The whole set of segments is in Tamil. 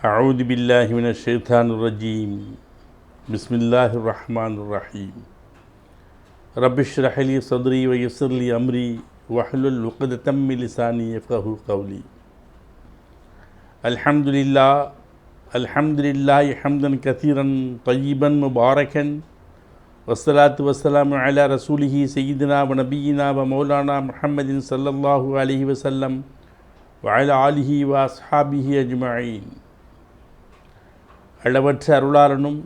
أعوذ بالله من الشيطان الرجيم. بسم الله الرحمن الرحيم. رب اشرح لي صدري ويسر لي أمري واحلل عقدة من لساني يفقهوا قولي. الحمد لله الحمد لله حمدا كثيرا طيبا مباركا والصلاة والسلام على رسوله سيدنا ونبينا ومولانا محمد صلى الله عليه وسلم وعلى آله وأصحابه أجمعين. அளவற்ற அருளாளனும்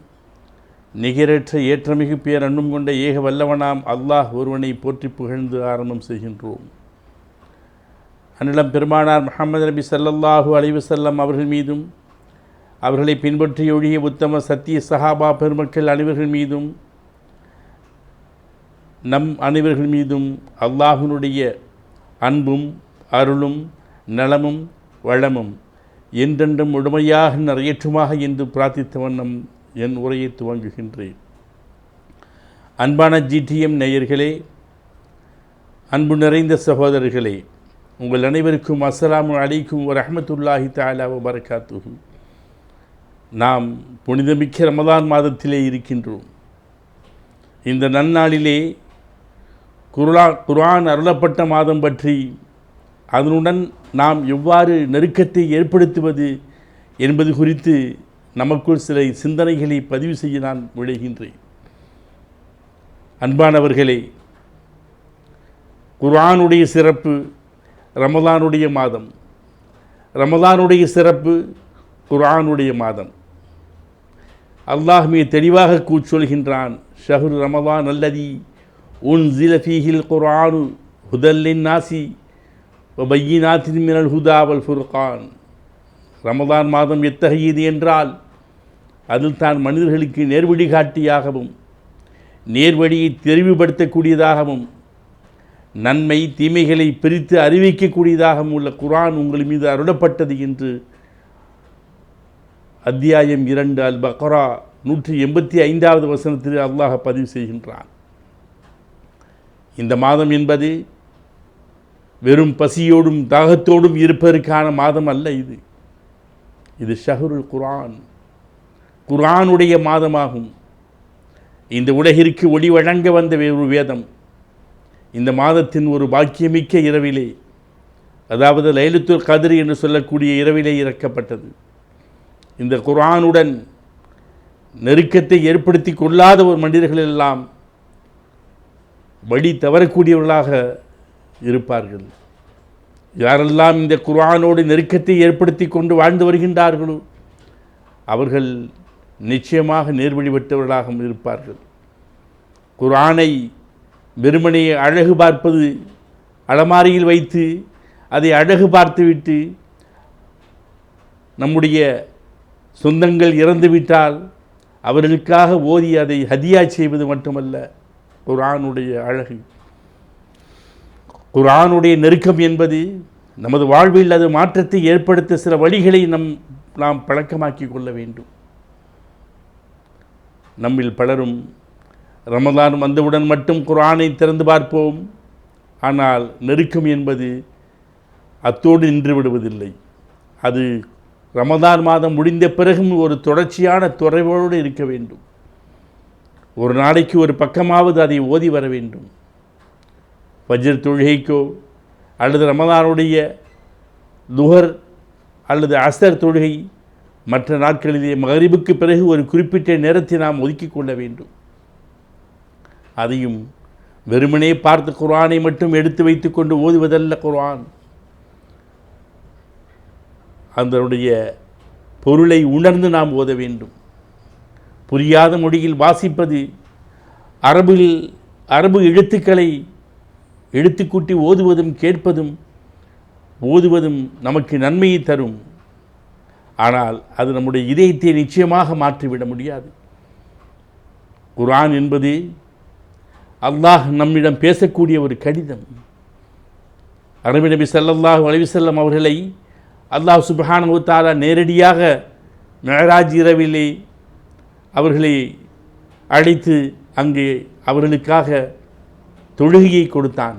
நிகரற்ற ஏற்றமிகு பேரன்னும் கொண்ட ஏக வல்லவனாம் அல்லாஹ் ஒருவனை போற்றி புகழ்ந்து ஆரம்பம் செய்கின்றோம். அன்னிடம் பெருமானார் முகமது நபி சல்லல்லாஹு அலைவு செல்லம் அவர்கள் மீதும் அவர்களை பின்பற்றி ஒழிய உத்தம சத்திய சஹாபா பெருமக்கள் அனைவர்கள் மீதும் நம் அனைவர்கள் மீதும் அல்லாஹினுடைய அன்பும் அருளும் நலமும் வளமும் என்றென்றும் முழுமையாக நிறையற்றுமாக என்று பிரார்த்தித்த வண்ணம் என் உரையை துவங்குகின்றேன். அன்பான ஜிடிஎம் நேயர்களே அன்பு நிறைந்த சகோதரர்களே உங்கள் அனைவருக்கும் அஸ்ஸலாமு அலைக்கும் ரஹமத்துல்லாஹி தாலாவ வரகாத்துஹு நாம் புனிதமிக்க ரமதான் மாதத்திலே இருக்கின்றோம். இந்த நன்னாளிலே குருலா குர்ஆன் அருளப்பட்ட மாதம் பற்றி அதனுடன் நாம் எவ்வாறு நெருக்கத்தை ஏற்படுத்துவது என்பது குறித்து நமக்குள் சில சிந்தனைகளை பதிவு செய்ய நான் விளைகின்றேன் அன்பானவர்களே குர்ஆனுடைய சிறப்பு ரமதானுடைய மாதம். ரமதானுடைய சிறப்பு குர்ஆனுடைய மாதம். அல்லாஹ் மிக தெளிவாக கூச்சொல்கின்றான் ஷஹுர் ரமதான் அல்லதி உன் ஜிலஃபீஹில் குர்ஆனு ஹுதல்லின் நாசி பையினாத்தின் மினல் ஹுதாவல் ஃபுர்கான் ரமதான் மாதம் எத்தகையது என்றால் அதில் தான் மனிதர்களுக்கு நேர்வழி காட்டியாகவும் நேர்வழியை தெரிவுபடுத்தக்கூடியதாகவும் நன்மை தீமைகளை பிரித்து அறிவிக்கக்கூடியதாகவும் உள்ள குரான் உங்கள் மீது அருளப்பட்டது என்று அத்தியாயம் இரண்டு அல் பக்ரா நூற்றி எண்பத்தி ஐந்தாவது வசனத்தில் அல்லாஹ் பதிவு செய்கின்றான். இந்த மாதம் என்பது வெறும் பசியோடும் தாகத்தோடும் இருப்பதற்கான மாதம் அல்ல இது. இது ஷஹருல் குரான் குரானுடைய மாதமாகும். இந்த உலகிற்கு ஒளி வழங்க வந்த ஒரு வேதம். இந்த மாதத்தின் ஒரு பாக்கியமிக்க இரவிலே அதாவது லைலத்துல் கதிர் என்று சொல்லக்கூடிய இரவிலே இறக்கப்பட்டது. இந்த குரானுடன் நெருக்கத்தை ஏற்படுத்தி கொள்ளாத ஒரு மனிதர்கள் எல்லாம் வழி தவறக்கூடியவர்களாக இருப்பார்கள். யாரெல்லாம் இந்த குர்ஆனோடு நெருக்கத்தை ஏற்படுத்தி கொண்டு வாழ்ந்து வருகின்றார்களோ அவர்கள் நிச்சயமாக நேர்வழிபட்டவர்களாக இருப்பார்கள். குர்ஆனை வெறுமனே அழகு பார்ப்பது அலமாரியில் வைத்து அதை அழகு பார்த்துவிட்டு நம்முடைய சொந்தங்கள் இறந்துவிட்டால் அவர்களுக்காக ஓதி அதை ஹதியா செய்வது மட்டுமல்ல குரானுடைய அழகு. குரானுடைய நெருக்கம் என்பது நமது வாழ்வில் அது மாற்றத்தை ஏற்படுத்த சில வழிகளை நம் நாம் பழக்கமாக்கி கொள்ள வேண்டும். நம்மில் பலரும் ரமதான் வந்தவுடன் மட்டும் குர்ஆனை திறந்து பார்ப்போம். ஆனால் நெருக்கம் என்பது அத்தோடு நின்று விடுவதில்லை. அது ரமதான் மாதம் முடிந்த பிறகும் ஒரு தொடர்ச்சியான துறைவோடு இருக்க வேண்டும். ஒரு நாளைக்கு ஒரு பக்கமாவது அதை ஓதி வர வேண்டும். வஜ்ர தொழுகைக்கோ அல்லது ரமதானுடைய துகர் அல்லது அசர் தொழுகை மற்ற நாட்களிலே மகரிபுக்கு பிறகு ஒரு குறிப்பிட்ட நேரத்தை நாம் ஒதுக்கி கொள்ள வேண்டும். அதையும் வெறுமனே பார்த்து குரானை மட்டும் எடுத்து வைத்துக்கொண்டு ஓதுவதல்ல குரான் அதனுடைய பொருளை உணர்ந்து நாம் ஓத வேண்டும். புரியாத மொழியில் வாசிப்பது அரபில் அரபு எழுத்துக்களை எழுத்துக்கூட்டி ஓதுவதும் கேட்பதும் ஓதுவதும் நமக்கு நன்மையை தரும். ஆனால் அது நம்முடைய இதயத்தை நிச்சயமாக மாற்றிவிட முடியாது. குரான் என்பது அல்லாஹ் நம்மிடம் பேசக்கூடிய ஒரு கடிதம். அரபி நபி ஸல்லல்லாஹு அலைஹி அவர்களை அல்லாஹ் சுப்ஹானஹு தஆலா நேரடியாக மெஹராஜ் இரவிலே அவர்களை அழைத்து அங்கே அவர்களுக்காக தொழுகையை கொடுத்தான்.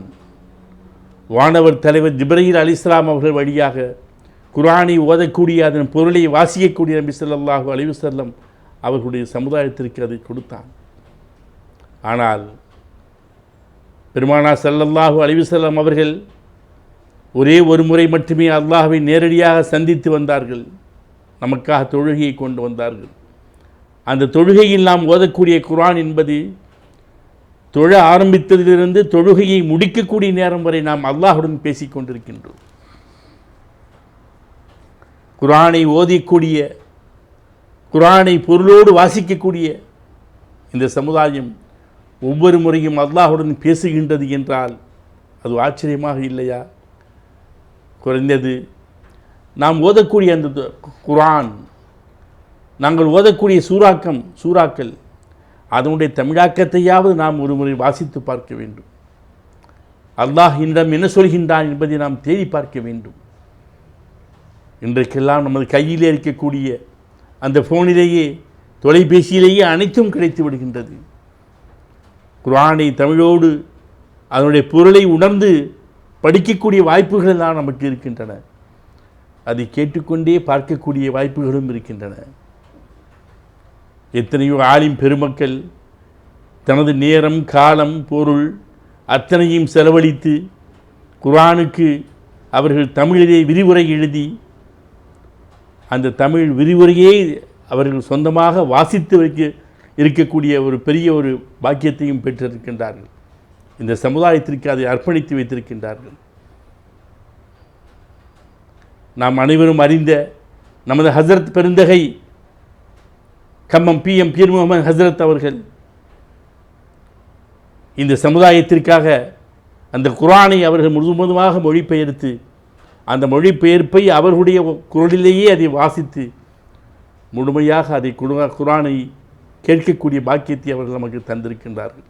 வானவர் தலைவர் ஜிப்ரஹீல் அலிஸ்லாம் அவர்கள் வழியாக குரானை ஓதக்கூடிய அதன் பொருளை வாசிக்கக்கூடிய நபி சொல்லாஹு அலைஹி செல்லம் அவர்களுடைய சமுதாயத்திற்கு அதை கொடுத்தான். ஆனால் பெருமானா செல்லல்லாஹு அலைஹி செல்லம் அவர்கள் ஒரே ஒரு முறை மட்டுமே அல்லாஹுவை நேரடியாக சந்தித்து வந்தார்கள். நமக்காக தொழுகையை கொண்டு வந்தார்கள். அந்த தொழுகையில் நாம் ஓதக்கூடிய குரான் என்பது தொழ ஆரம்பித்ததிலிருந்து தொழுகையை முடிக்கக்கூடிய நேரம் வரை நாம் அல்லாஹுடன் பேசிக் கொண்டிருக்கின்றோம் குரானை ஓதிக்கூடிய குரானை பொருளோடு வாசிக்கக்கூடிய இந்த சமுதாயம் ஒவ்வொரு முறையும் அல்லாஹுடன் பேசுகின்றது என்றால் அது ஆச்சரியமாக இல்லையா? குறைந்தது நாம் ஓதக்கூடிய அந்த குரான் நாங்கள் ஓதக்கூடிய சூறாக்கம் சூறாக்கள் அதனுடைய தமிழாக்கத்தையாவது நாம் ஒரு முறை வாசித்து பார்க்க வேண்டும். அல்லாஹ் இன்றம் என்ன சொல்கின்றான் என்பதை நாம் தேடி பார்க்க வேண்டும். இன்றைக்கெல்லாம் நமது கையிலே இருக்கக்கூடிய அந்த ஃபோனிலேயே தொலைபேசியிலேயே அனைத்தும் கிடைத்து விடுகின்றது. குரானை தமிழோடு அதனுடைய பொருளை உணர்ந்து படிக்கக்கூடிய வாய்ப்புகள் எல்லாம் நமக்கு இருக்கின்றன. அதை கேட்டுக்கொண்டே பார்க்கக்கூடிய வாய்ப்புகளும் இருக்கின்றன. எத்தனையோ ஆலிம் பெருமக்கள் தனது நேரம் காலம் பொருள் அத்தனையும் செலவழித்து குரானுக்கு அவர்கள் தமிழிலே விரிவுரை எழுதி அந்த தமிழ் விரிவுரையே அவர்கள் சொந்தமாக வாசித்து வைக்க இருக்கக்கூடிய ஒரு பெரிய ஒரு பாக்கியத்தையும் பெற்றிருக்கின்றார்கள். இந்த சமுதாயத்திற்கு அதை அர்ப்பணித்து வைத்திருக்கின்றார்கள். நாம் அனைவரும் அறிந்த நமது ஹசரத் பெருந்தகை Khammam P M beer Mohammed ஹசரத் அவர்கள் இந்த சமுதாயத்திற்காக அந்த குரானை அவர்கள் முழுவதுமாக மொழிபெயர்த்து அந்த மொழிபெயர்ப்பை அவர்களுடைய குரலிலேயே அதை வாசித்து முழுமையாக அதை குரானை கேட்கக்கூடிய பாக்கியத்தை அவர்கள் நமக்கு தந்திருக்கின்றார்கள்.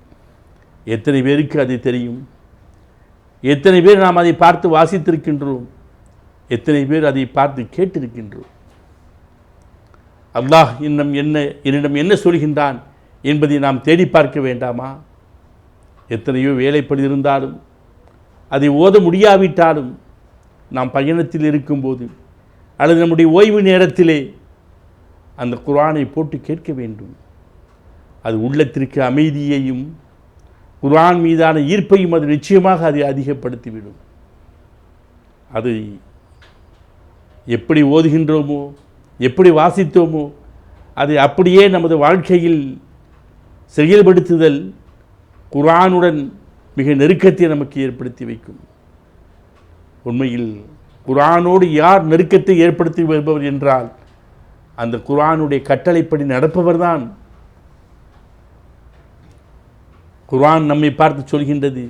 எத்தனை பேருக்கு அது தெரியும்? எத்தனை பேர் நாம் அதை பார்த்து வாசித்திருக்கின்றோம்? எத்தனை பேர் அதை பார்த்து கேட்டிருக்கின்றோம்? அல்லாஹ் இன்னும் என்ன என்னிடம் என்ன சொல்கின்றான் என்பதை நாம் தேடி பார்க்க வேண்டாமா? எத்தனையோ வேலைப்படி இருந்தாலும் அதை ஓத முடியாவிட்டாலும் நாம் பயணத்தில் இருக்கும்போது அல்லது நம்முடைய ஓய்வு நேரத்திலே அந்த குர்ஆனை போட்டு கேட்க வேண்டும். அது உள்ளத்திற்கு அமைதியையும் குர்ஆன் மீதான ஈர்ப்பையும் அது நிச்சயமாக அதை அதிகப்படுத்திவிடும். அதை எப்படி ஓதுகின்றோமோ எப்படி வாசித்தோமோ அதை அப்படியே நமது வாழ்க்கையில் செயல்படுத்துதல் குரானுடன் மிக நெருக்கத்தை நமக்கு ஏற்படுத்தி வைக்கும். உண்மையில் குரானோடு யார் நெருக்கத்தை ஏற்படுத்தி வருபவர் என்றால் அந்த குரானுடைய கட்டளைப்படி நடப்பவர்தான் குர்ஆன் நம்மை பார்த்து சொல்கின்றது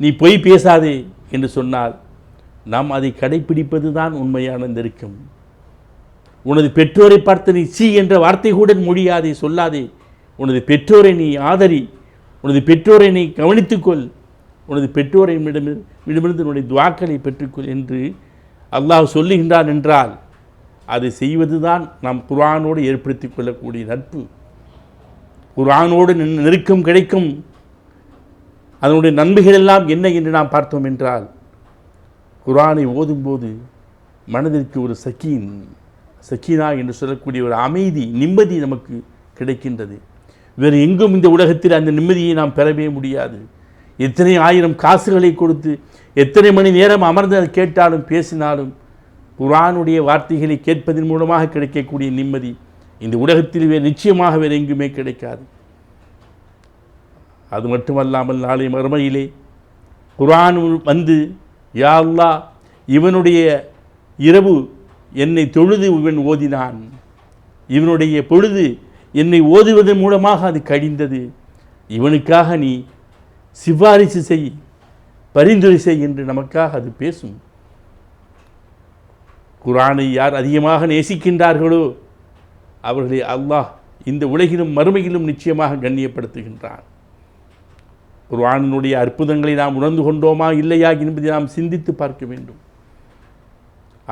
நீ பொய் பேசாதே என்று சொன்னால் நாம் அதை கடைப்பிடிப்பது தான் உண்மையான நெருக்கம். உனது பெற்றோரை பார்த்து நீ சி என்ற வார்த்தை கூட மொழியாதே சொல்லாதே. உனது பெற்றோரை நீ ஆதரி. உனது பெற்றோரை நீ கவனித்துக்கொள். உனது பெற்றோரை இடமிருந்து உன்னுடைய துவாக்களை பெற்றுக்கொள் என்று அல்லாஹ் சொல்லுகின்றான் என்றால் அதை செய்வதுதான் நாம் குரானோடு ஏற்படுத்தி கொள்ளக்கூடிய நட்பு. குரானோடு நெருக்கம் கிடைக்கும். அதனுடைய நன்மைகள் எல்லாம் என்ன என்று நாம் பார்த்தோம் என்றால் குர்ஆனை ஓதும்போது மனதிற்கு ஒரு சக்கீன் சக்கீனா என்று சொல்லக்கூடிய ஒரு அமைதி நிம்மதி நமக்கு கிடைக்கின்றது. வேறு எங்கும் இந்த உலகத்தில் அந்த நிம்மதியை நாம் பெறவே முடியாது. எத்தனை ஆயிரம் காசுகளை கொடுத்து எத்தனை மணி நேரம் அமர்ந்து அதை கேட்டாலும் பேசினாலும் குரானுடைய வார்த்தைகளை கேட்பதன் மூலமாக கிடைக்கக்கூடிய நிம்மதி இந்த உலகத்தில் வேறு நிச்சயமாக வேறு எங்குமே கிடைக்காது. அது மட்டுமல்லாமல் நாளை மறுமையிலே குரான் வந்து யா இவனுடைய இரவு என்னை தொழுது இவன் ஓதினான். இவனுடைய பொழுது என்னை ஓதுவதன் மூலமாக அது கழிந்தது. இவனுக்காக நீ சிபாரிசு செய் பரிந்துரை செய் என்று நமக்காக அது பேசும். குரானை யார் அதிகமாக நேசிக்கின்றார்களோ அவர்களை அல்லாஹ் இந்த உலகிலும் மறுமையிலும் நிச்சயமாக கண்ணியப்படுத்துகின்றான். குர்ஆனினுடைய அற்புதங்களை நாம் உணர்ந்து கொண்டோமா இல்லையா என்பதை நாம் சிந்தித்து பார்க்க வேண்டும்.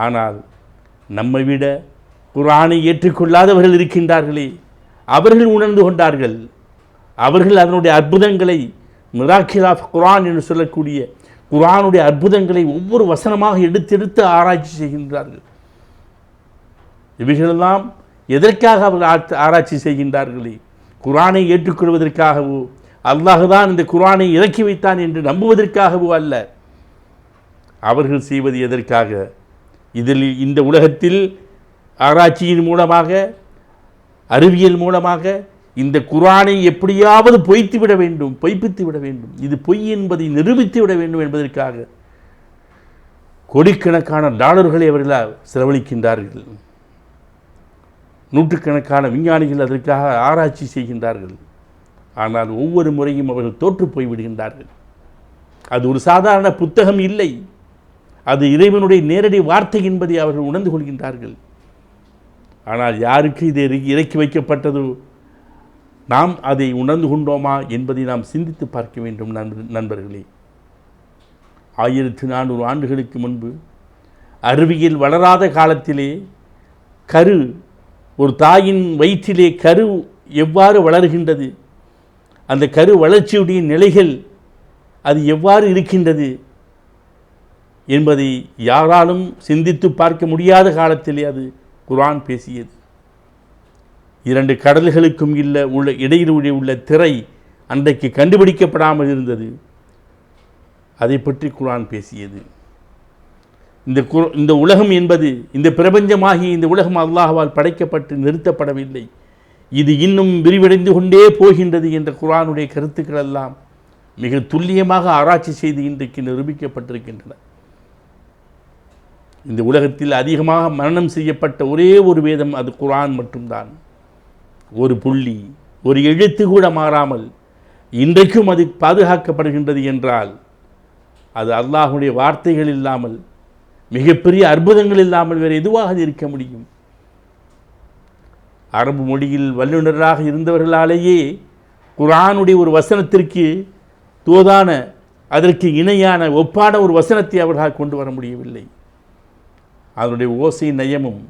ஆனால் நம்மை விட குரானை ஏற்றுக்கொள்ளாதவர்கள் இருக்கின்றார்களே. அவர்கள் உணர்ந்து கொண்டார்கள். அவர்கள் அதனுடைய அற்புதங்களை மிராக்கில் ஆஃப் குரான் என்று சொல்லக்கூடிய குரானுடைய அற்புதங்களை ஒவ்வொரு வசனமாக எடுத்தெடுத்து ஆராய்ச்சி செய்கின்றார்கள். இவைகளெல்லாம் எதற்காக அவர்கள் ஆராய்ச்சி செய்கின்றார்களே? குரானை ஏற்றுக்கொள்வதற்காகவோ அல்லாஹுதான் இந்த குரானை இறக்கி வைத்தான் என்று நம்புவதற்காகவோ அல்ல. அவர்கள் செய்வது எதற்காக? இதில் இந்த உலகத்தில் ஆராய்ச்சியின் மூலமாக அறிவியல் மூலமாக இந்த குரானை எப்படியாவது பொய்த்து விட வேண்டும் பொய்ப்பித்து விட வேண்டும். இது பொய் என்பதை நிரூபித்து விட வேண்டும் என்பதற்காக கோடிக்கணக்கான டாலர்களை அவர்களால் செலவழிக்கின்றார்கள். நூற்றுக்கணக்கான விஞ்ஞானிகள் அதற்காக ஆராய்ச்சி செய்கின்றார்கள். ஆனால் ஒவ்வொரு முறையும் அவர்கள் தோற்று போய் விடுகின்றார்கள் அது ஒரு சாதாரண புத்தகம் இல்லை. அது இறைவனுடைய நேரடி வார்த்தை என்பதை அவர்கள் உணர்ந்து கொள்கின்றார்கள். ஆனால் யாருக்கு இது இறக்கி- இறக்கி வைக்கப்பட்டதோ? நாம் அதை உணர்ந்து கொண்டோமா என்பதை நாம் சிந்தித்து பார்க்க வேண்டும் நண்பர்களே. ஆயிரத்து நானூறு ஆண்டுகளுக்கு முன்பு அறிவியல் வளராத காலத்திலே கரு ஒரு தாயின் வயிற்றிலே கரு எவ்வாறு வளர்கின்றது? அந்த கரு வளர்ச்சியுடைய நிலைகள் அது எவ்வாறு இருக்கின்றது? என்பதை யாராலும் சிந்தித்து பார்க்க முடியாத காலத்திலே அது குர்ஆன் பேசியது. இரண்டு கடல்களுக்கும் இல்ல உள்ள இடையில் உள்ள திரை அன்றைக்கு கண்டுபிடிக்கப்படாமல் இருந்தது. அதை பற்றி குர்ஆன் பேசியது. இந்த கு- இந்த உலகம் என்பது இந்த பிரபஞ்சமாகி இந்த உலகம் அல்லாஹால் படைக்கப்பட்டு நிறுத்தப்படவில்லை. இது இன்னும் விரிவடைந்து கொண்டே போகின்றது என்ற குர்ஆனுடைய கருத்துக்கள் எல்லாம் மிக துல்லியமாக ஆராய்ச்சி செய்து இன்றைக்கு நிரூபிக்கப்பட்டிருக்கின்றன. இந்த உலகத்தில் அதிகமாக மரணம் செய்யப்பட்ட ஒரே ஒரு வேதம் அது குரான் மட்டும்தான். ஒரு புள்ளி ஒரு எழுத்து கூட மாறாமல் இன்றைக்கும் அது பாதுகாக்கப்படுகின்றது என்றால் அது அல்லாஹுடைய வார்த்தைகள் இல்லாமல் மிகப்பெரிய அற்புதங்கள் இல்லாமல் வேறு எதுவாக அது இருக்க முடியும்? அரபு மொழியில் வல்லுநராக இருந்தவர்களாலேயே குரானுடைய ஒரு வசனத்திற்கு தோதான அதற்கு இணையான ஒப்பான ஒரு வசனத்தை அவர்களால் கொண்டு வர முடியவில்லை. அதனுடைய ஓசை நயமும்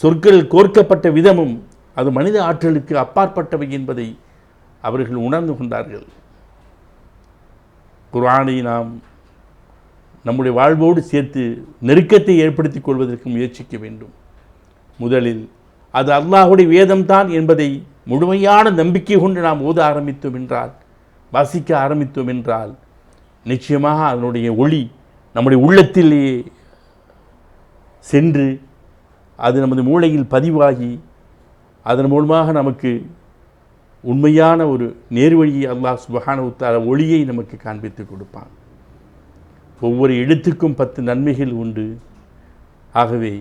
சொற்கள் கோர்க்கப்பட்ட விதமும் அது மனித ஆற்றலுக்கு அப்பாற்பட்டவை என்பதை அவர்கள் உணர்ந்து கொண்டார்கள். குர்ஆனை நாம் நம்முடைய வாழ்வோடு சேர்த்து நெருக்கத்தை ஏற்படுத்திக் கொள்வதற்கு முயற்சிக்க வேண்டும். முதலில் அது அல்லாஹுடைய வேதம்தான் என்பதை முழுமையான நம்பிக்கை கொண்டு நாம் ஓத ஆரம்பித்தோம் என்றால் வாசிக்க ஆரம்பித்தோம் என்றால் நிச்சயமாக அதனுடைய ஒளி நம்முடைய உள்ளத்திலேயே சென்று அது நமது மூளையில் பதிவாகி அதன் மூலமாக நமக்கு உண்மையான ஒரு நேர்வழியை அல்லாஹ் சுபஹானஹு உத்தார ஒளியை நமக்கு காண்பித்து கொடுப்பான். ஒவ்வொரு எழுத்துக்கும் பத்து நன்மைகள் உண்டு. ஆகவே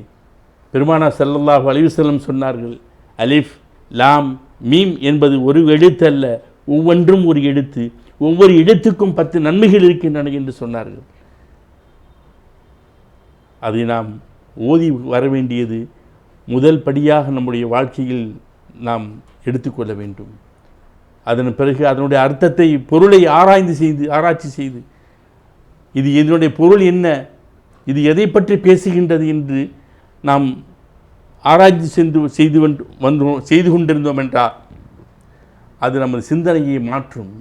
பெருமானா ஸல்லல்லாஹு அலைஹி செல்லம் சொன்னார்கள் அலிஃப் லாம் மீம் என்பது ஒரு எழுத்து அல்ல ஒவ்வொன்றும் ஒரு எழுத்து. ஒவ்வொரு எழுத்துக்கும் பத்து நன்மைகள் இருக்கின்றன என்று சொன்னார்கள். அதை நாம் ஓதி வர வேண்டியது முதல் படியாக நம்முடைய வாழ்க்கையில் நாம் எடுத்துக்கொள்ள வேண்டும். அதன் பிறகு அதனுடைய அர்த்தத்தை பொருளை ஆராய்ந்து செய்து ஆராய்ச்சி செய்து இது இதனுடைய பொருள் என்ன இது எதை பற்றி பேசுகின்றது என்று நாம் ஆராய்ச்சி சென்று செய்து வந்து வந்தோம் செய்து கொண்டிருந்தோம் என்றால் அது நமது சிந்தனையை மாற்றும்.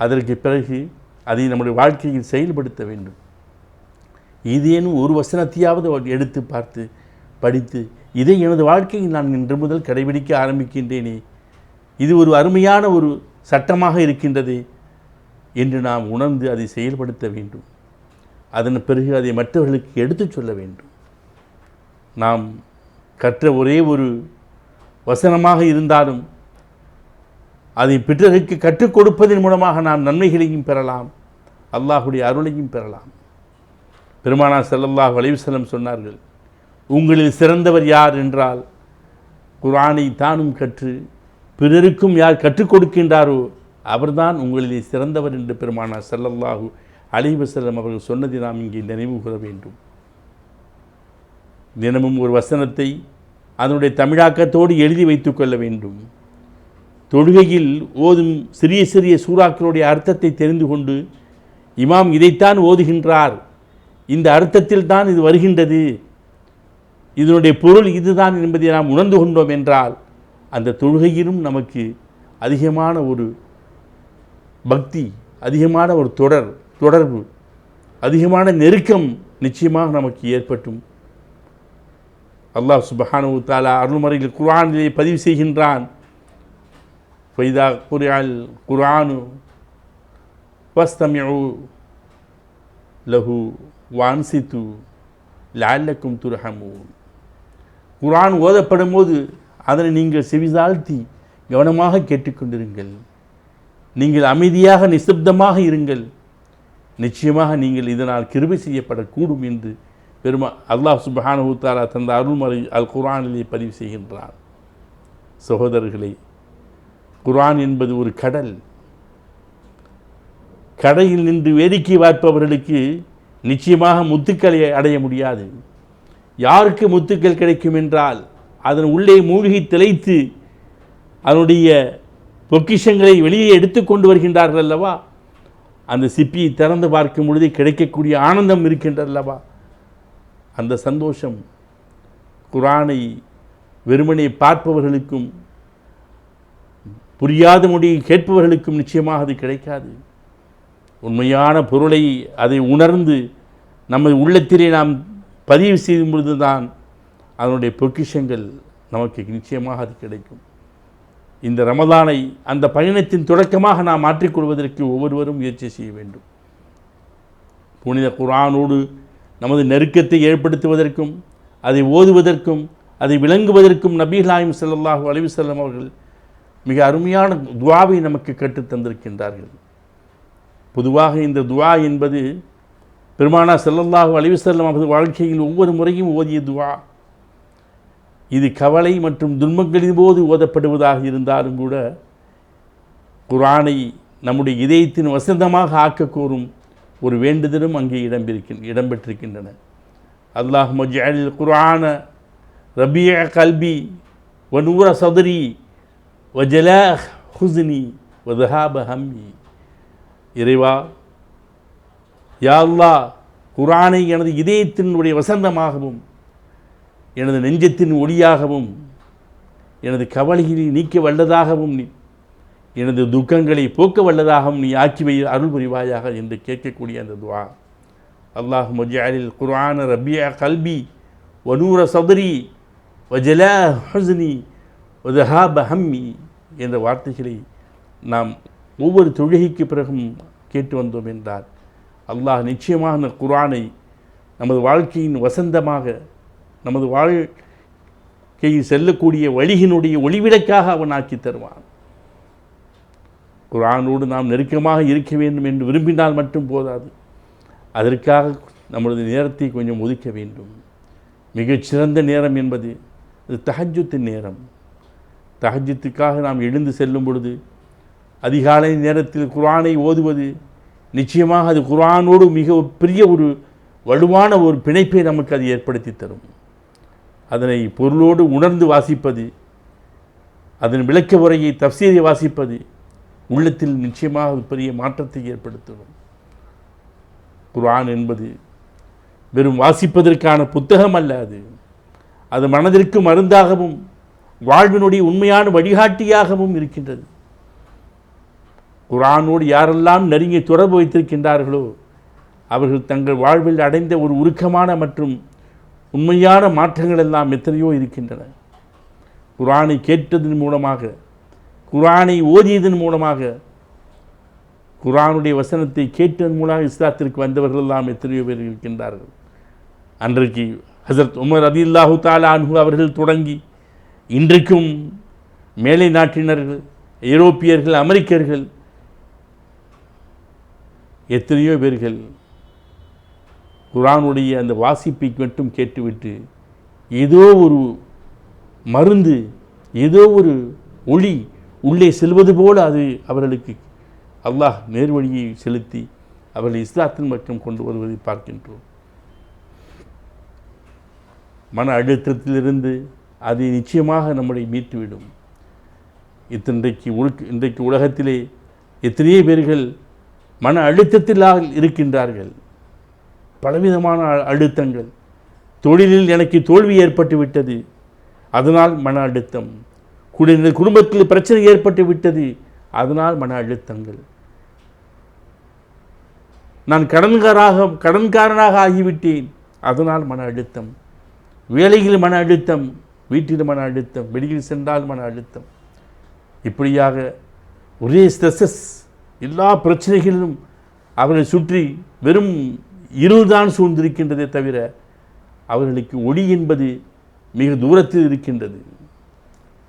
அதற்கு பிறகு அதை நம்முடைய வாழ்க்கையில் செயல்படுத்த வேண்டும். இதேனும் ஒரு வசனத்தையாவது எடுத்து பார்த்து படித்து இதை எனது வாழ்க்கையில் நான் இன்று முதல் கடைபிடிக்க ஆரம்பிக்கின்றேனே இது ஒரு அருமையான ஒரு சட்டமாக இருக்கின்றது என்று நாம் உணர்ந்து அதை செயல்படுத்த வேண்டும். அதன் பிறகு அதை மற்றவர்களுக்கு எடுத்துச் சொல்ல வேண்டும். நாம் கற்ற ஒரே ஒரு வசனமாக இருந்தாலும் அதை பிறருக்கு கற்றுக் கொடுப்பதன் மூலமாக நாம் நன்மைகளையும் பெறலாம் அல்லாஹுடைய அருளையும் பெறலாம். பெருமானா செல்லல்லாஹ் அலைஹி சொன்னார்கள் உங்களில் சிறந்தவர் யார் என்றால் குரானை தானும் கற்று பிறருக்கும் யார் கற்றுக் கொடுக்கின்றாரோ அவர்தான் உங்களிலே சிறந்தவர் என்று பெருமானா செல்லல்லாஹு அலைஹி அவர்கள் சொன்னதை நாம் இங்கே நினைவு கூற வேண்டும். தினமும் ஒரு வசனத்தை அதனுடைய தமிழாக்கத்தோடு எழுதி வைத்துக் கொள்ள வேண்டும். தொழுகையில் ஓதும் சிறிய சிறிய சூறாக்களுடைய அர்த்தத்தை தெரிந்து கொண்டு இமாம் இதைத்தான் ஓதுகின்றார். இந்த அர்த்தத்தில் தான் இது வருகின்றது. இதனுடைய பொருள் இதுதான் என்பதை நாம் உணர்ந்து கொண்டோம் என்றால் அந்த தொழுகையிலும் நமக்கு அதிகமான ஒரு பக்தி அதிகமான ஒரு தொடர் தொடர்பு அதிகமான நெருக்கம் நிச்சயமாக நமக்கு ஏற்பட்டும். அல்லாஹ் சுபஹானு தாலா அருள்மறையில் குரானிலே பதிவு செய்கின்றான். ஃபைதா குர்ஆல் குர்ஆனு வஸ்தமியு லஹு வான்சித்து லால்லக்கும் துர்ஹமூன் குரான் ஓதப்படும் போது அதனை நீங்கள் செவிதாழ்த்தி கவனமாக கேட்டுக்கொண்டிருங்கள். நீங்கள் அமைதியாக நிசப்தமாக இருங்கள். நிச்சயமாக நீங்கள் இதனால் கிருபை செய்யப்படக்கூடும் என்று பெருமா அல்லாஹ் சுபஹானஹு தாரா தந்த அருள்மறை அல் குரானிலே பதிவு செய்கின்றார் சகோதரர்களே குர்ஆன் என்பது ஒரு கடல். கடையில் நின்று வேடிக்கை பார்ப்பவர்களுக்கு நிச்சயமாக முத்துக்களை அடைய முடியாது. யாருக்கு முத்துக்கள் கிடைக்கும் என்றால் அதன் உள்ளே மூழ்கி திளைத்து அதனுடைய பொக்கிஷங்களை வெளியே எடுத்துக்கொண்டு வருகின்றார்கள் அல்லவா? அந்த சிப்பியை திறந்து பார்க்கும் பொழுது கிடைக்கக்கூடிய ஆனந்தம் இருக்கின்றல்லவா அந்த சந்தோஷம் குரானை வெறுமனே பார்ப்பவர்களுக்கும் புரியாத மொழியை கேட்பவர்களுக்கும் நிச்சயமாக அது கிடைக்காது. உண்மையான பொருளை அதை உணர்ந்து நமது உள்ளத்திலே நாம் பதிவு செய்யும் பொழுதுதான் அதனுடைய பொக்கிஷங்கள் நமக்கு நிச்சயமாக அது கிடைக்கும். இந்த ரமதானை அந்த பயணத்தின் தொடக்கமாக நாம் மாற்றிக்கொள்வதற்கு ஒவ்வொருவரும் முயற்சி செய்ய வேண்டும். புனித குரானோடு நமது நெருக்கத்தை ஏற்படுத்துவதற்கும் அதை ஓதுவதற்கும் அதை விளங்குவதற்கும் நபீலாயும் செல்லல்லாஹு அலைஹி வஸல்லம் அவர்கள் மிக அருமையான துவாவை நமக்கு கற்றுத் தந்திருக்கின்றார்கள். பொதுவாக இந்த துவா என்பது பெருமானா ஸல்லல்லாஹு அலைஹி அவரது வாழ்க்கையில் ஒவ்வொரு முறையும் ஓதிய துவா. இது கவலை மற்றும் துன்பங்களின் போது ஓதப்படுவதாக இருந்தாலும் கூட குரானை நம்முடைய இதயத்தின் வசந்தமாக ஆக்கக்கூறும் ஒரு வேண்டுதலும் அங்கே இடம்பெருக்கின் இடம்பெற்றிருக்கின்றன. அல்லாஹ் மஜ்அல் குரான ரபிய கல்பி வனூர சதுரி வஜலா ஹுஸ்னி வதஹாப ஹம்மி இறைவா யா குரானை எனது இதயத்தினுடைய வசந்தமாகவும் எனது நெஞ்சத்தின் ஒளியாகவும் எனது கவலையை நீக்க வல்லதாகவும் நீ எனது துக்கங்களை போக்க வல்லதாகவும் நீ ஆக்கி வை அருள் புரிவாயாக என்று கேட்கக்கூடிய அந்த துவா. அல்லாஹ் மஜாலில் குர்ஆன ரபியா கல்பி வனூர சதுரி வஜலா ஹசனி வதஹாப ஹம்மி என்ற வார்த்தைகளை நாம் ஒவ்வொரு தொழுகைக்கு பிறகும் கேட்டு வந்தோம் என்றார். அல்லாஹ் நிச்சயமாக அந்த குரானை நமது வாழ்க்கையின் வசந்தமாக நமது வாழ்க்கையில் செல்லக்கூடிய வழியினுடைய ஒளிவிளக்காக அவன் ஆக்கி தருவான். குரானோடு நாம் நெருக்கமாக இருக்க வேண்டும் என்று விரும்பினால் மட்டும் போதாது. அதற்காக நம்மளது நேரத்தை கொஞ்சம் ஒதுக்க வேண்டும். மிகச்சிறந்த நேரம் என்பது அது தஹஜுத்தின் நேரம். தஹஜத்துக்காக நாம் எழுந்து செல்லும் பொழுது அதிகாலை நேரத்தில் குரானை ஓதுவது நிச்சயமாக அது குரானோடு மிக பெரிய ஒரு வலுவான ஒரு பிணைப்பை நமக்கு அது ஏற்படுத்தி தரும். அதனை பொருளோடு உணர்ந்து வாசிப்பது அதன் விளக்க உரையை தப்சீரை வாசிப்பது உள்ளத்தில் நிச்சயமாக பெரிய மாற்றத்தை ஏற்படுத்தும். குர்ஆன் என்பது வெறும் வாசிப்பதற்கான புத்தகம் அல்ல அது. அது மனதிற்கு மருந்தாகவும் வாழ்வினுடைய உண்மையான வழிகாட்டியாகவும் இருக்கின்றது. குரானோடு யாரெல்லாம் நெருங்கி தொடர்பு வைத்திருக்கின்றார்களோ அவர்கள் தங்கள் வாழ்வில் அடைந்த ஒரு உருக்கமான மற்றும் உண்மையான மாற்றங்கள் எல்லாம் எத்தனையோ இருக்கின்றன. குரானை கேட்டதன் மூலமாக குரானை ஓதியதன் மூலமாக குரானுடைய வசனத்தை கேட்டதன் மூலமாக இஸ்லாத்திற்கு வந்தவர்கள் எல்லாம் எத்தனையோ பேர் இருக்கின்றார்கள். அன்றைக்கு ஹசரத் உமர் அதில்லாஹு தாலா அன்ஹு அவர்கள் தொடங்கி இன்றைக்கும் மேலை நாட்டினர்கள் ஐரோப்பியர்கள் அமெரிக்கர்கள் எத்தனையோ பேர்கள் குரானுடைய அந்த வாசிப்பை மட்டும் கேட்டுவிட்டு ஏதோ ஒரு மருந்து ஏதோ ஒரு ஒளி உள்ளே செல்வது போல் அது அவர்களுக்கு அல்லாஹ் நேர்வழியை செலுத்தி அவர்களை இஸ்லாத்தின் மற்றும் கொண்டு வருவதை பார்க்கின்றோம். மன அழுத்தத்திலிருந்து அது நிச்சயமாக நம்மளை மீட்டுவிடும். இத்தன்றைக்கு உலக இன்றைக்கு உலகத்திலே எத்தனையோ பேர்கள் மன அழுத்தத்தில் இருக்கின்றார்கள். பலவிதமான அ- அழுத்தங்கள். தொழிலில் எனக்கு தோல்வி ஏற்பட்டு விட்டது. அதனால் மன அழுத்தம். குடி குடும்பத்தில் பிரச்சனை ஏற்பட்டு விட்டது. அதனால் மன அழுத்தங்கள். நான் கடன்காராக கடன்காரனாக ஆகிவிட்டேன். அதனால் மன அழுத்தம். வேலையில் மன அழுத்தம். வீட்டில் மன அழுத்தம். வெளியில் சென்றால் மன அழுத்தம். இப்படியாக ஒரே ஸ்ட்ரெஸ்ஸஸ் எல்லா பிரச்சனைகளிலும் அவர்களை சுற்றி வெறும் இருள்தான் சூழ்ந்திருக்கின்றதே தவிர அவர்களுக்கு ஒளி என்பது மிக தூரத்தில் இருக்கின்றது.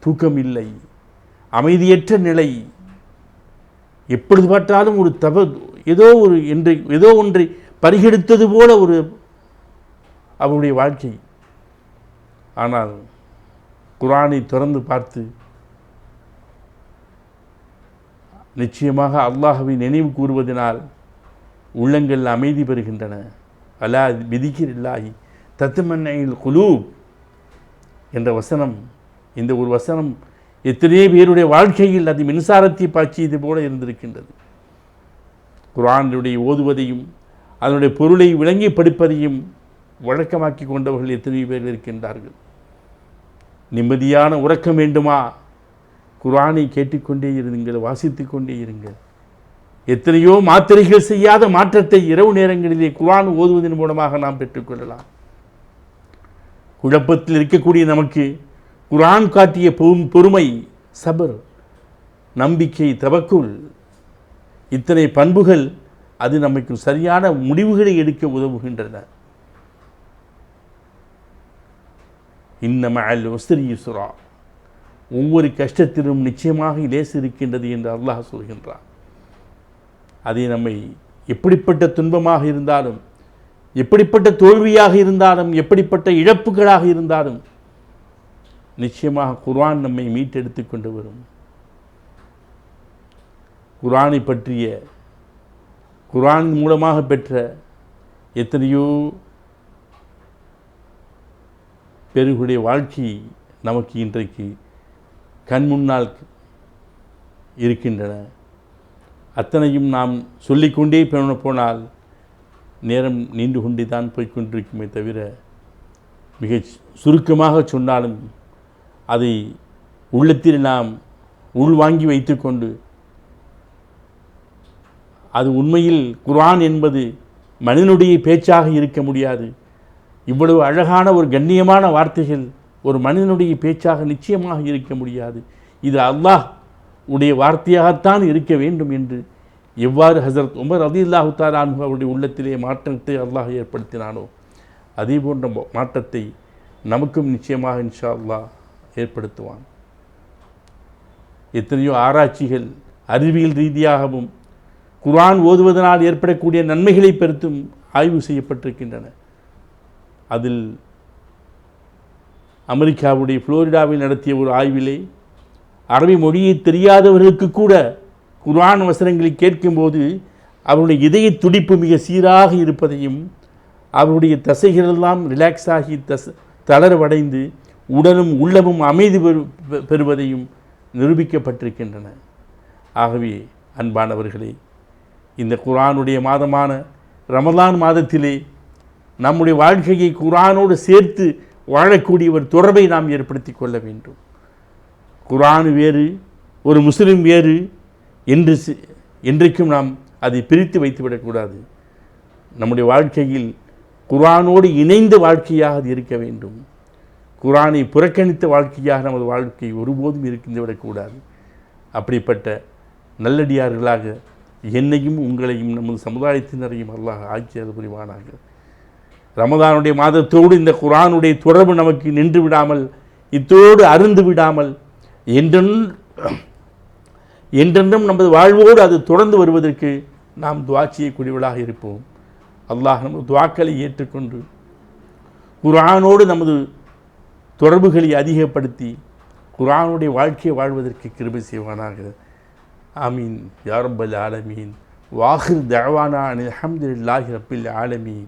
தூக்கம் இல்லை. அமைதியற்ற நிலை. எப்பொழுது பார்த்தாலும் ஒரு தவ ஏதோ ஒரு என்று ஏதோ ஒன்றை பரிகெடுத்தது போல ஒரு அவருடைய வாழ்க்கை. ஆனால் குரானை திறந்து பார்த்து நிச்சயமாக அல்லாஹவை நினைவு கூறுவதனால் உள்ளங்கள் அமைதி பெறுகின்றன. அலா விதிக்கிறில்லாஹி தத்துமன்னையில் குலூ என்ற வசனம் இந்த ஒரு வசனம் எத்தனையோ பேருடைய வாழ்க்கையில் அது மின்சாரத்தை பாய்ச்சியது போல இருந்திருக்கின்றது. குரானுடைய ஓதுவதையும் அதனுடைய பொருளை விளங்கி படிப்பதையும் வழக்கமாக்கி கொண்டவர்கள் எத்தனை பேர் இருக்கின்றார்கள். நிம்மதியான உறக்கம் வேண்டுமா? குரானை கேட்டுக்கொண்டே இருங்கள் வாசித்து கொண்டே இருங்கள். எத்தனையோ மாத்திரைகள் செய்யாத மாற்றத்தை இரவு நேரங்களிலே குரான் ஓதுவதன் மூலமாக நாம் பெற்றுக்கொள்ளலாம் குழப்பத்தில் இருக்கக்கூடிய நமக்கு குரான் காட்டிய பொறுமை சபர் நம்பிக்கை தவக்குள் இத்தனை பண்புகள் அது நமக்கு சரியான முடிவுகளை எடுக்க உதவுகின்றன. இன்னம ஒஸ்திரி சுரா ஒவ்வொரு கஷ்டத்திலும் நிச்சயமாக இலேசு இருக்கின்றது என்று அல்லாஹ் சொல்கின்றார் அதை நம்மை எப்படிப்பட்ட துன்பமாக இருந்தாலும் எப்படிப்பட்ட தோல்வியாக இருந்தாலும் எப்படிப்பட்ட இழப்புகளாக இருந்தாலும் நிச்சயமாக குர்ஆன் நம்மை மீட்டெடுத்து கொண்டு வரும். குர்ஆனை பற்றிய குர்ஆன் மூலமாக பெற்ற எத்தனையோ பெருகுடைய வாழ்க்கை நமக்கு இன்றைக்கு கண் முன்னால் இருக்கின்றன. அத்தனையும் நாம் சொல்லிக்கொண்டே போனால் நேரம் நீண்டு கொண்டே தான் போய்கொண்டிருக்குமே தவிர மிக சுருக்கமாக சொன்னாலும் அதை உள்ளத்தில் நாம் உள்வாங்கி வைத்துக்கொண்டு அது உண்மையில் குர்ஆன் என்பது மனிதனுடைய பேச்சாக இருக்க முடியாது. இவ்வளவு அழகான ஒரு கண்ணியமான வார்த்தைகள் ஒரு மனிதனுடைய பேச்சாக நிச்சயமாக இருக்க முடியாது. இது அல்லாஹ் உடைய வார்த்தையாகத்தான் இருக்க வேண்டும் என்று எவ்வாறு ஹசரத் உமர் அதி அல்லாஹு தாலான் அவருடைய உள்ளத்திலே மாற்றத்தை அல்லாஹ் ஏற்படுத்தினானோ அதே போன்ற மாற்றத்தை நமக்கும் நிச்சயமாக இன்ஷா அல்லாஹ் ஏற்படுத்துவான். எத்தனையோ ஆராய்ச்சிகள் அறிவியல் ரீதியாகவும் குர்ஆன் ஓதுவதனால் ஏற்படக்கூடிய நன்மைகளை பெருத்தும் ஆய்வு செய்யப்பட்டிருக்கின்றன. அதில் அமெரிக்காவுடைய புளோரிடாவில் நடத்திய ஒரு ஆய்விலே அரபி மொழியை தெரியாதவர்களுக்கு கூட குர்ஆன் வசனங்களை கேட்கும்போது அவருடைய இதய துடிப்பு மிக சீராக இருப்பதையும் அவருடைய தசைகளெல்லாம் ரிலாக்ஸ் ஆகி தச தளர்வடைந்து உடலும் உள்ளமும் அமைதி பெறு பெறுவதையும் நிரூபிக்கப்பட்டிருக்கின்றன. ஆகவே அன்பானவர்களே இந்த குரானுடைய மாதமான ரமலான் மாதத்திலே நம்முடைய வாழ்க்கையை குரானோடு சேர்த்து வாழக்கூடிய ஒரு தொடர்பை நாம் ஏற்படுத்தி கொள்ள வேண்டும். குரான் வேறு ஒரு முஸ்லீம் வேறு என்று என்றைக்கும் நாம் அதை பிரித்து வைத்துவிடக்கூடாது நம்முடைய வாழ்க்கையில் குரானோடு இணைந்த வாழ்க்கையாக அது இருக்க வேண்டும். குரானை புறக்கணித்த வாழ்க்கையாக நமது வாழ்க்கை ஒருபோதும் இருந்து விடக்கூடாது அப்படிப்பட்ட நல்லடியார்களாக என்னையும் உங்களையும் நமது சமுதாயத்தினரையும் அல்லாஹ் ஆட்சியது புரிவானாக. ரமதானுடைய மாதத்தோடு இந்த குரானுடைய தொடர்பு நமக்கு நின்று விடாமல் இத்தோடு அருந்து விடாமல் என்றென்றும் என்றென்றும் நமது வாழ்வோடு அது தொடர்ந்து வருவதற்கு நாம் துவா செய்யக்கூடியவர்களாக இருப்போம். அல்லாஹ் நமது துவாக்களை ஏற்றுக்கொண்டு குரானோடு நமது தொடர்புகளை அதிகப்படுத்தி குரானுடைய வாழ்க்கையை வாழ்வதற்கு கிருபை செய்வானாக. ஆமீன். யாரம்பல் ஆலமீன். வாஹிர் தவானா அனில் அஹமதுல்லாஹி ரப்பில் ஆலமீன்.